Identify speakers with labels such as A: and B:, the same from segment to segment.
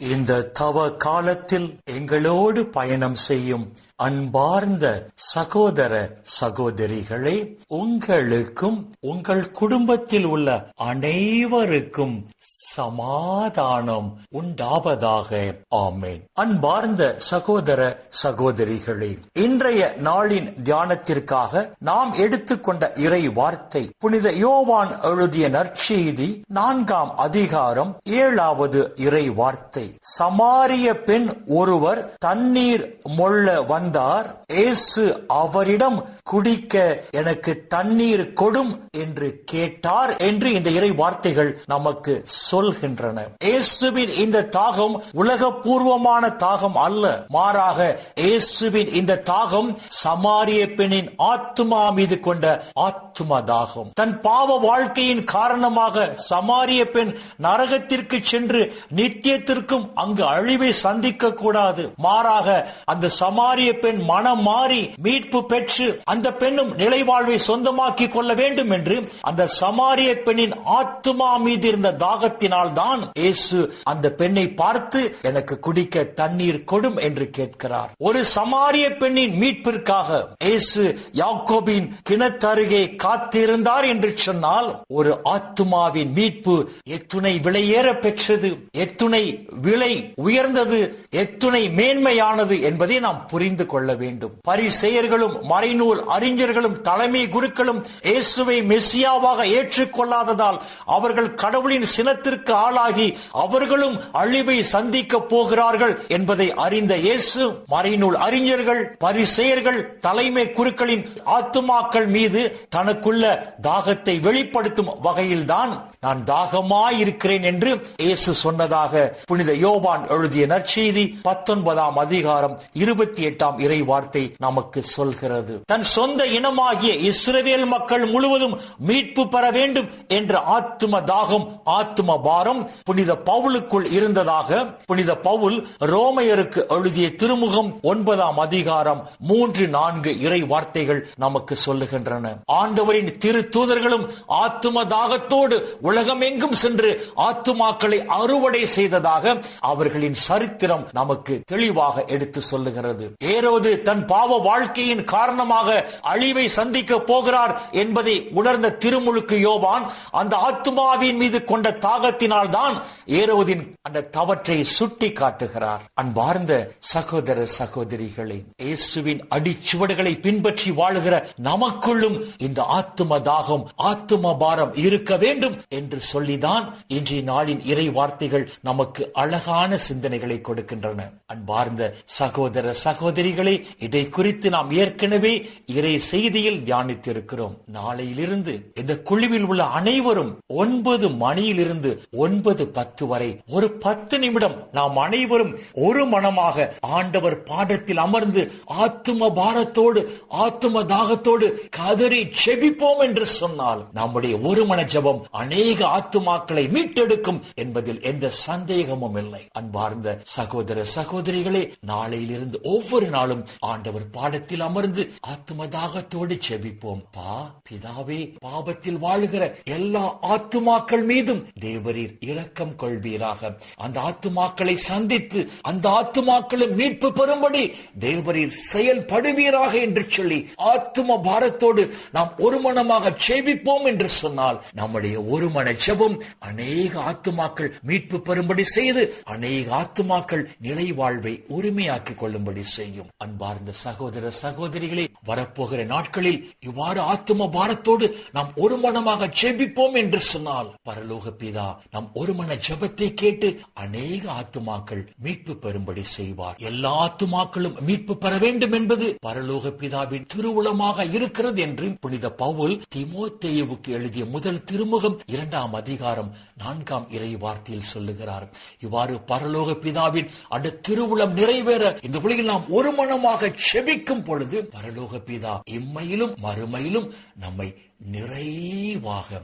A: இந்த தவ காலத்தில் எங்களோடு பயணம் செய்யும் அன்பார்ந்த சகோதர சகோதரிகளே உங்களுக்கும் உங்கள் குடும்பத்தில் உள்ள அனைவருக்கும் சமாதானம் உண்டாவதாக. ஆமேன். அன்பார்ந்த சகோதர சகோதரிகளே இன்றைய நாளின் தியானத்திற்காக நாம் எடுத்துக்கொண்ட இறை வார்த்தை புனித யோவான் எழுதிய நற்செய்தி நான்காம் அதிகாரம் ஏழாவது இறை வார்த்தை. சமாரிய பெண் ஒருவர் தண்ணீர் மொள்ள வந்த வந்தார் ஏசு அவரிடம் குடிக்க எனக்கு தண்ணீர் கொடும் என்று கேட்டார் என்று இந்த இறை வார்த்தைகள் நமக்கு சொல்கின்றன. இயேசுவின் இந்த தாகம் உலகபூர்வமான தாகம் அல்ல. மாறாக இயேசுவின் இந்த தாகம் சமாரிய பெண்ணின் ஆத்மா மீது கொண்ட ஆத்மா தாகம். தன் பாவ வாழ்க்கையின் காரணமாக சமாரிய பெண் நரகத்திற்கு சென்று நித்தியத்திற்கும் அங்கு அழிவை சந்திக்க கூடாது மாறாக அந்த சமாரிய பெண் மனம் மாறி மீட்பு பெற்று அந்த பெண்ணும் நிலைவாழ்வை சொந்தமாக்கி கொள்ள வேண்டும் என்று அந்த சமாரிய பெண்ணின் ஆத்மா மீது இருந்த தாகத்தினால் தான் இயேசு அந்த பெண்ணை பார்த்து எனக்கு குடிக்க தண்ணீர் கொடும் என்று கேட்கிறார். ஒரு சமாரிய பெண்ணின் மீட்பிற்காக இயேசு யாக்கோபின் கிணத்தருகே காத்திருந்தார் என்று சொன்னால் ஒரு ஆத்மாவின் மீட்பு எத்துணை விலையேற பெற்றது எத்துணை விலை உயர்ந்தது எத்துணை மேன்மையானது என்பதை நாம் புரிந்து கொள்ள வேண்டும். பரிசெயர்களும் மறைநூல் அறிஞர்களும் தலைமை குருக்களும் இயேசுவை மெஸ்ஸியாவாக ஏற்றுக்கொள்ளாததால் அவர்கள் கடவுளின் சினத்திற்கு ஆளாகி அவர்களும் அழிவை சந்திக்க போகிறார்கள் என்பதை அறிந்த இயேசு மறைநூல் அறிஞர்கள் பரிசெயர்கள் தலைமை குருக்களின் ஆத்துமாக்கள் மீது தனக்குள்ள தாகத்தை வெளிப்படுத்தும் வகையில்தான் நான் தாகமாயிருக்கிறேன் என்று இயேசு சொன்னதாக புனித யோவான் எழுதிய நற்செய்தி பத்தொன்பதாம் அதிகாரம் இருபத்தி எட்டாம் இறை வார்த்தை நமக்கு சொல்கிறது. தன் சொந்த இனமாகிய இஸ்ரவேல் மக்கள் முழுவதும் மீட்பு பெற வேண்டும் என்ற ஆத்ம தாகம் ஆத்ம பாரம் புனித பவுலுக்குள் இருந்ததாக புனித பவுல் ரோமையருக்கு எழுதிய திருமுகம் ஒன்பதாம் அதிகாரம் மூன்று நான்கு இறை வார்த்தைகள் நமக்கு சொல்லுகின்றன. ஆண்டவரின் திரு தூதர்களும் ஆத்தும தாகத்தோடு உலகமெங்கும் சென்று ஆத்துமாக்களை அறுவடை செய்ததாக அவர்களின் சரித்திரம் நமக்கு தெளிவாக எடுத்து சொல்லுகிறது. ஏரோது தன் பாவ வாழ்க்கையின் காரணமாக அழிவை சந்திக்க போகிறார் என்பதை உணர்ந்த திருமுழுக்கு யோவான் அந்த ஆத்துமாவின் மீது கொண்ட தாகத்தினால் தான் ஏரோதின் அந்த தவற்றை சுட்டி காட்டுகிறார் அன்பார்ந்த சகோதர சகோதரிகளை இயேசுவின் அடிச்சுவடுகளை பின்பற்றி வாழுகிற நமக்குள்ளும் இந்த ஆத்தும தாகம் ஆத்தும பாரம் இருக்க வேண்டும் என்று சொல்லிதான் இன்றைய நாளின் இறை வார்த்தைகள் நமக்கு அழகான சிந்தனைகளை கொடுக்கின்றன. அன்பார்ந்த சகோதர சகோதரிகளே இதை குறித்து நாம் ஏற்கனவே இறை செய்தியில் தியானித்திருக்கிறோம். நாளையிலிருந்து இந்த குழுவில் உள்ள அனைவரும் ஒன்பது மணியிலிருந்து ஒன்பது பத்து வரை ஒரு பத்து நிமிடம் நாம் அனைவரும் ஒரு மனமாக ஆண்டவர் பாடத்தில் அமர்ந்து ஆத்தும பாரத்தோடு ஆத்தும தாகத்தோடு கதறி செபிப்போம் என்று சொன்னால் நம்முடைய ஒரு மன ஜபம் அநேக ஆத்துமாக்களை மீட்டெடுக்கும் என்பதில் எந்த சந்தேகமும் இல்லை. அன்பார்ந்த சகோதர சகோதரிகளே நாளையிலிருந்து ஒவ்வொரு நாளும் ஆண்டவர் பாடத்தில் அமர்ந்து ஆத்துமதாகத்தோடு செபிப்போம். பா பிதாவே பாபத்தில் வாழுகிற எல்லா ஆத்துமாக்கள் மீதும் தேவரீர் இரக்கம் கொள்வீராக. அந்த ஆத்துமாக்களை சந்தித்து அந்த ஆத்துமாக்களும் மீட்பு பெறும்படி தேவரீர் செயல்படுவீராக என்று சொல்லி ஆத்தும பாரத்தோடு நாம் ஒரு மனமாக செபிப்போம் என்று சொன்னால் நம்முடைய ஒரு மன ஜெபம் அநேக ஆத்துமாக்கள் மீட்பு பெறும்படி செய்து அநேக ஆத்துமாக்கள் நிலை வாழ்வை உரிமையாக்கிக் கொள்ளும்படி செய்யும். அன்பார்ந்த சகோதர சகோதரிகளே வரப்போகிற நாட்களில் இவ்வாறு ஆத்தும பாரத்தோடு நாம் ஒரு மனமாக ஜெபிப்போம் என்று சொன்னால் பரலோக பிதா நம் ஒரு மன ஜெபத்தை கேட்டு அநேக ஆத்துமாக்கள் மீட்பு பெறும்படி செய்வார். எல்லா ஆத்துமாக்களும் மீட்பு பெற வேண்டும் என்பது பரலோக பிதாவின் திருவுளமாக இருக்கிறது என்று புனித பவுல் திமோத்தேயுவுக்கு எழுதிய முதல் திருமுகம் இரண்டு இரண்டாம் அதிகாரம் நான்காம் இறை வார்த்தையில் சொல்லுகிறார். இவ்வாறு பரலோக பிதாவின் அந்த திருவுளம் நிறைவேற இந்த உலகில் நாம் ஒரு மனமாக செபிக்கும் பொழுது பரலோக பிதா இம்மையிலும் மறுமையிலும் நம்மை நிறைவாக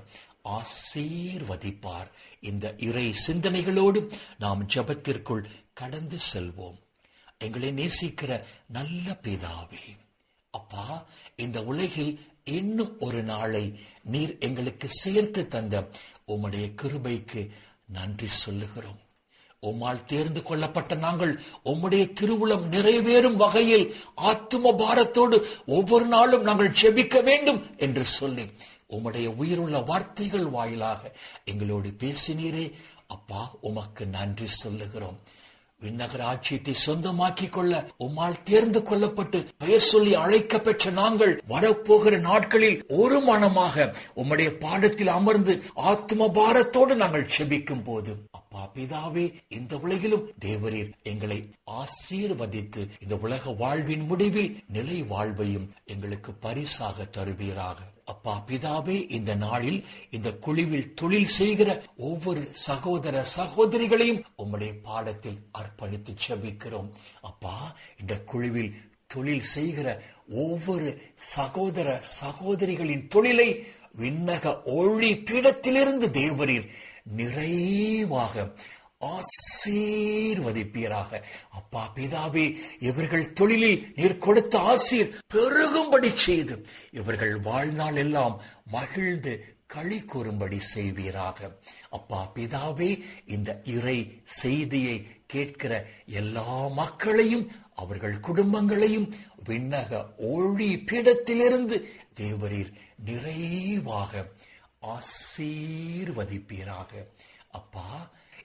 A: ஆசீர்வதிப்பார். இந்த இறை சிந்தனைகளோடு நாம் ஜபத்திற்குள் கடந்து செல்வோம். எங்களை நேசிக்கிற நல்ல பிதாவே அப்பா இந்த உலகில் இன்னும் ஒரு நாளை நீர் எங்களுக்கு சேர்த்து தந்த உம்முடைய கிருபைக்கு நன்றி சொல்லுகிறோம். உம்மால் தேர்ந்து கொள்ளப்பட்ட நாங்கள் உம்முடைய திருவுளம் நிறைவேறும் வகையில் ஆத்தும பாரத்தோடு ஒவ்வொரு நாளும் நாங்கள் செபிக்க வேண்டும் என்று சொல்லி உம்முடைய உயிருள்ள வார்த்தைகள் வாயிலாக எங்களோடு பேசினீரே. அப்பா உமக்கு நன்றி சொல்லுகிறோம். விண்ணகர ஆட்சியத்தை சொந்தமாக்கிக் கொள்ள உம்மால் தேர்ந்து கொள்ளப்பட்டு பெயர் சொல்லி அழைக்க பெற்ற நாங்கள் வரப்போகிற நாட்களில் ஒரு மனமாக உம்முடைய பாடத்தில் அமர்ந்து ஆத்ம பாரத்தோடு நாங்கள் செபிக்கும் போது அப்பா பிதாவே இந்த உலகிலும் தேவரீர் எங்களை ஆசீர்வதித்து இந்த உலக வாழ்வின் முடிவில் நிலை வாழ்வையும் எங்களுக்கு பரிசாக தருவீராக. அப்பா பிதாவே இந்த நாளில் இந்த குழுவில் தொழில் செய்கிற ஒவ்வொரு சகோதர சகோதரிகளையும் உம்முடைய பாடத்தில் அர்ப்பணித்து செபிக்கிறோம். அப்பா இந்த குழுவில் தொழில் செய்கிற ஒவ்வொரு சகோதர சகோதரிகளின் தொழிலை விண்ணக ஒளி பீடத்திலிருந்து தேவரீர் நிறைவாக ஆசீர்வதிப்பீராக. அப்பா பிதாவே இவர்கள் தொழிலில் நீர் கொடுத்த ஆசீர் பெருகும்படி செய்து இவர்கள் வாழ்நாள் எல்லாம் மகிழ்ந்து களி கூறும்படி செய்வீராக. அப்பா பிதாவே இந்த இறை செய்தியை கேட்கிற எல்லா மக்களையும் அவர்கள் குடும்பங்களையும் விண்ணக ஒளி பீடத்திலிருந்து தேவரீர் நிறைவாக ஆசீர்வதிப்பீராக. அப்பா